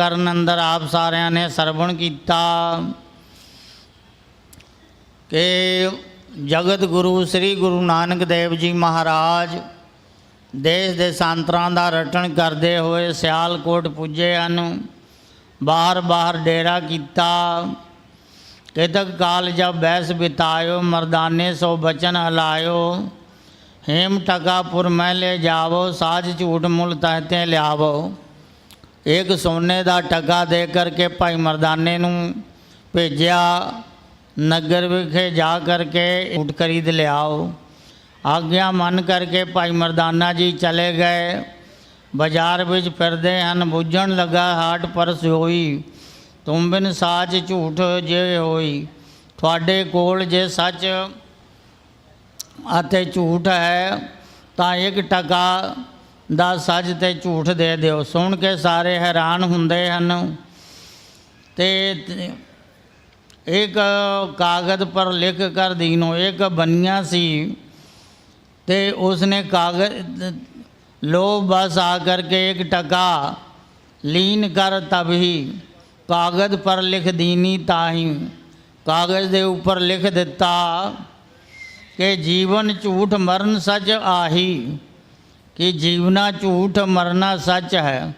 ਕਰਨ ਅੰਦਰ ਆਪ ਸਾਰਿਆਂ ਨੇ ਸਰਵਣ ਕੀਤਾ। ਕਿ ਜਗਤ ਗੁਰੂ, ਸ੍ਰੀ ਗੁਰੂ ਨਾਨਕ ਦੇਵ ਜੀ ਮਹਾਰਾਜ ਦੇਸ਼ ਦੇ ਸੰਤਰਾਂ ਦਾ ਰਟਣ ਕਰਦੇ ਹੋਏ ਸਿਆਲਕੋਟ ਪੁੱਜੇ ਹਨ। ਬਾਹਰ ਬਾਹਰ ਡੇਰਾ ਕੀਤਾ। ਕਿਤਕ ਕਾਲ ਜਬ ਬੈਸ ਬਿਤਾਇਓ, ਮਰਦਾਨੇ ਸੋ ਬਚਨ ਹਲਾਇਓ। ਹੇਮ ਟਕਾਪੁਰ ਮੈਂ ਲੈ ਜਾਵੋ, ਸਾਜ ਝੂਠ ਮੁੱਲ ਤਹਤੇ ਲਿਆਵੋ। ਇੱਕ ਸੋਨੇ ਦਾ ਟੱਕਾ ਦੇ ਕਰਕੇ ਭਾਈ ਮਰਦਾਨੇ ਨੂੰ ਭੇਜਿਆ, ਨਗਰ ਵਿਖੇ ਜਾ ਕਰਕੇ ਊਟ ਖਰੀਦ ਲਿਆਓ। ਆਗਿਆ ਮੰਨ ਕਰਕੇ ਭਾਈ ਮਰਦਾਨਾ ਜੀ ਚਲੇ ਗਏ। ਬਾਜ਼ਾਰ ਵਿੱਚ ਫਿਰਦੇ ਹਨ, ਬੁੱਝਣ ਲੱਗਾ ਹਾਟ ਪਰਸ ਹੋਈ। ਤੁਮ ਬਿਨ ਸਾਚ ਝੂਠ ਜੇ ਹੋਈ। ਤੁਹਾਡੇ ਕੋਲ ਜੇ ਸੱਚ ਅਤੇ ਝੂਠ ਹੈ, ਤਾਂ ਇੱਕ ਟਕਾ ਦਾ ਸੱਚ ਤੇ ਝੂਠ ਦੇ ਦਿਓ। ਸੁਣ ਕੇ ਸਾਰੇ ਹੈਰਾਨ ਹੁੰਦੇ ਹਨ। ਤੇ ਇੱਕ ਕਾਗਜ਼ ਪਰ ਲਿਖ ਕਰ ਦੀਨੋ, ਇੱਕ ਬੰਨਿਆ ਸੀ ਤੇ ਉਸਨੇ ਕਾਗਜ਼, ਲੋ ਬਸ ਆ ਕਰਕੇ ਇੱਕ ਟਕਾ ਲੀਨ ਕਰ ਤਬ ਹੀ ਕਾਗਜ਼ ਪਰ ਲਿਖ ਦੀਨੀ ਤਾਹੀ। ਕਾਗਜ਼ ਦੇ ਉੱਪਰ ਲਿਖ ਦਿੱਤਾ ਕਿ ਜੀਵਨ ਝੂਠ ਮਰਨ ਸੱਚ ਆਹੀ। ਕਿ ਜੀਵਨਾ ਝੂਠ, ਮਰਨਾ ਸੱਚ ਹੈ।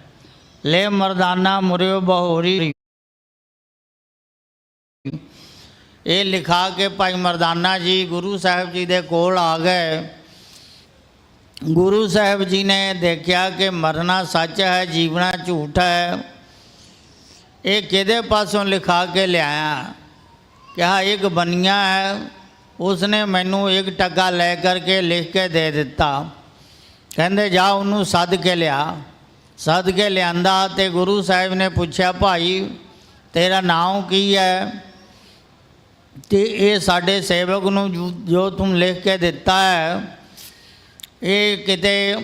ਲੈ ਮਰਦਾਨਾ ਮੁਰਿਓ ਬਹੋਰੀ। ਇਹ ਲਿਖਾ ਕੇ ਭਾਈ ਮਰਦਾਨਾ ਜੀ ਗੁਰੂ ਸਾਹਿਬ ਜੀ ਦੇ ਕੋਲ ਆ ਗਏ। ਗੁਰੂ ਸਾਹਿਬ ਜੀ ਨੇ ਦੇਖਿਆ ਕਿ ਮਰਨਾ ਸੱਚ ਹੈ, ਜੀਵਨਾ ਝੂਠ ਹੈ। ਇਹ ਕਿਹਦੇ ਪਾਸੋਂ ਲਿਖਾ ਕੇ ਲਿਆਇਆ? ਕਿਹਾ, ਇੱਕ ਬਨੀਆ ਹੈ। ਉਸਨੇ ਮੈਨੂੰ ਇੱਕ ਟੱਗਾ ਲੈ ਕਰਕੇ ਲਿਖ ਕੇ ਦੇ ਦਿੱਤਾ। ਕਹਿੰਦੇ, ਜਾ ਉਹਨੂੰ ਸੱਦ ਕੇ ਲਿਆ। ਸੱਦ ਕੇ ਲਿਆਂਦਾ ਤੇ ਗੁਰੂ ਸਾਹਿਬ ਨੇ ਪੁੱਛਿਆ, ਭਾਈ, ਤੇਰਾ ਨਾਮ ਕੀ ਹੈ? ਤੇ ਇਹ ਸਾਡੇ ਸੇਵਕ ਨੂੰ ਜੋ- ਤੂੰ ਲਿਖ ਕੇ ਦਿੱਤਾ ਹੈ, ਇਹ ਕਿਤੇ,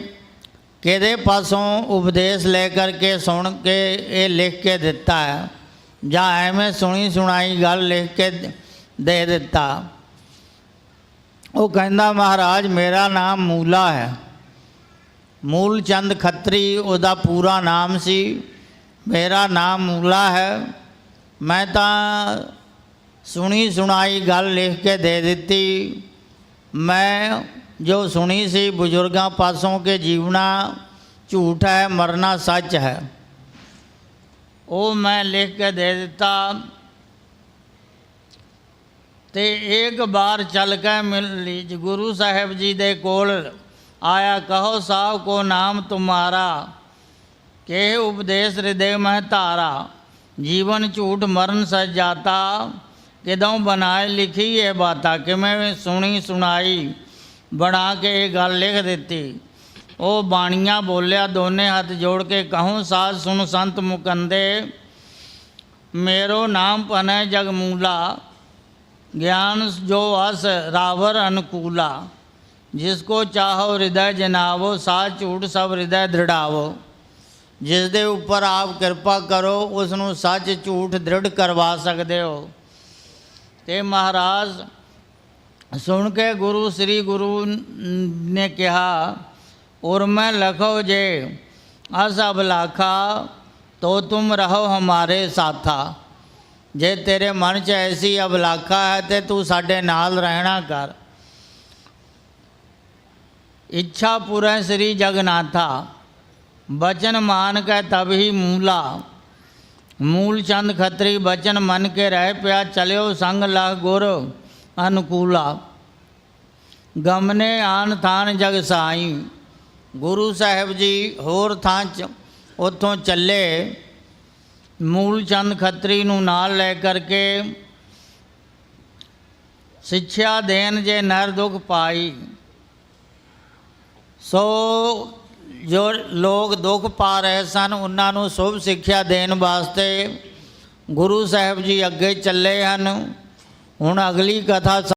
ਕਿਹਦੇ ਪਾਸੋਂ ਉਪਦੇਸ਼ ਲੈ ਕਰਕੇ ਸੁਣ ਕੇ ਇਹ ਲਿਖ ਕੇ ਦਿੱਤਾ ਹੈ? ਜਾਂ ਐਵੇਂ ਸੁਣੀ ਸੁਣਾਈ ਗੱਲ ਲਿਖ ਕੇ ਦੇ ਦਿੱਤਾ? ਉਹ ਕਹਿੰਦਾ, ਮਹਾਰਾਜ, ਮੇਰਾ ਨਾਮ ਮੂਲਾ ਹੈ। ਮੂਲ ਚੰਦ ਖੱਤਰੀ, ਉਹਦਾ ਪੂਰਾ ਨਾਮ ਸੀ। ਮੇਰਾ ਨਾਮ ਮੂਲਾ ਹੈ। ਮੈਂ ਤਾਂ ਸੁਣੀ ਸੁਣਾਈ ਗੱਲ ਲਿਖ ਕੇ ਦੇ ਦਿੱਤੀ। ਮੈਂ ਜੋ ਸੁਣੀ ਸੀ, ਬਜ਼ੁਰਗਾਂ ਪਾਸੋਂ ਕਿ ਜੀਵਨਾ ਝੂਠ ਹੈ, ਮਰਨਾ ਸੱਚ ਹੈ। ਉਹ ਮੈਂ ਲਿਖ ਕੇ ਦੇ ਦਿੱਤਾ। ਤੇ ਇੱਕ ਵਾਰ ਚੱਲ ਕੇ ਮਿਲ ਲਈ, ਗੁਰੂ ਸਾਹਿਬ ਜੀ ਦੇ ਕੋਲ ਆਇਆ ਕਹੋ ਸਾਹਿਬ ਕੋ ਨਾਮ ਤੁਮਾਰਾ ਕੇ ਉਪਦੇਸ਼ ਹਿਰਦੇ ਮਹਿ ਧਾਰਾ ਜੀਵਨ ਝੂਠ ਮਰਨ ਸਜ ਜਾਤਾ ਕਿਦੋਂ ਬਣਾਏ ਲਿਖੀ ਇਹ ਬਾਤਾਂ ਕਿਵੇਂ ਸੁਣੀ ਸੁਣਾਈ ਬਣਾ ਕੇ ਇਹ ਗੱਲ ਲਿਖ ਦਿੱਤੀ ਉਹ ਬਾਣੀਆਂ ਬੋਲਿਆ ਦੋਨੇ ਹੱਥ ਜੋੜ ਕੇ ਕਹੂੰ ਸਾਧ ਸੁਣ ਸੰਤ ਮੁਕੰਦੇ ਮੇਰੋ ਨਾਮ ਪਨੈ ਜਗ ਮੂਲਾ ज्ञान जो अस रावर ਜਿਸ ਕੋ ਚਾਹੋ ਹਿਰਦੈ ਜਨਾਵੋ ਸਾਚ ਝੂਠ ਸਭ ਹਿਰਦੈ ਦ੍ਰਿੜਾਵੋ ਜਿਸ ਦੇ ਉੱਪਰ ਆਪ ਕਿਰਪਾ ਕਰੋ ਉਸ ਨੂੰ ਸੱਚ ਝੂਠ ਦ੍ਰਿੜ ਕਰਵਾ ਸਕਦੇ ਹੋ ਤੇ ਮਹਾਰਾਜ ਸੁਣ ਕੇ ਗੁਰੂ ਸ੍ਰੀ ਗੁਰੂ ਨੇ ਕਿਹਾ ਔਰ ਮੈਂ ਲਖੋ ਜੇ ਅਸ ਅਬਲਾਖਾ ਤੋ ਤੁਮ ਰਹੋ ਹਮਾਰੇ ਸਾਥਾ ਜੇ ਤੇਰੇ ਮਨ 'ਚ ਐਸੀ ਅਬਲਾਖਾ ਹੈ ਤੇ ਤੂੰ ਸਾਡੇ ਨਾਲ ਰਹਿਣਾ ਕਰ ਇੱਛਾ ਪੂਰੈ ਸ੍ਰੀ ਜਗਨਾਥਾ ਬਚਨ ਮਾਨ ਕੈ ਤਬ ਹੀ ਮੂਲਾ। ਮੂਲ ਚੰਦ ਖੱਤਰੀ ਬਚਨ ਮੰਨ ਕੇ ਰਹਿ ਪਿਆ ਚਲਿਓ ਸੰਗ ਲਹ ਗੁਰ ਅਨੁਕੂਲਾ। ਗਮਨੇ ਆਨ ਥਾਨ ਜਗ ਸਾਈ, ਗੁਰੂ ਸਾਹਿਬ ਜੀ ਹੋਰ ਥਾਂ ਚ ਉੱਥੋਂ ਚੱਲੇ। ਮੂਲ ਚੰਦ ਖੱਤਰੀ ਨੂੰ ਨਾਲ ਲੈ ਕਰਕੇ ਸਿੱਖਿਆ ਦੇਣ ਜੇ ਨਰ ਦੁਖ ਪਾਈ। ਸੋ ਜੋ ਲੋਕ ਦੁੱਖ ਪਾ ਰਹੇ ਸਨ, ਉਹਨਾਂ ਨੂੰ ਸ਼ੁਭ ਸਿੱਖਿਆ ਦੇਣ ਵਾਸਤੇ ਗੁਰੂ ਸਾਹਿਬ ਜੀ ਅੱਗੇ ਚੱਲੇ ਹਨ। ਹੁਣ ਅਗਲੀ ਕਥਾ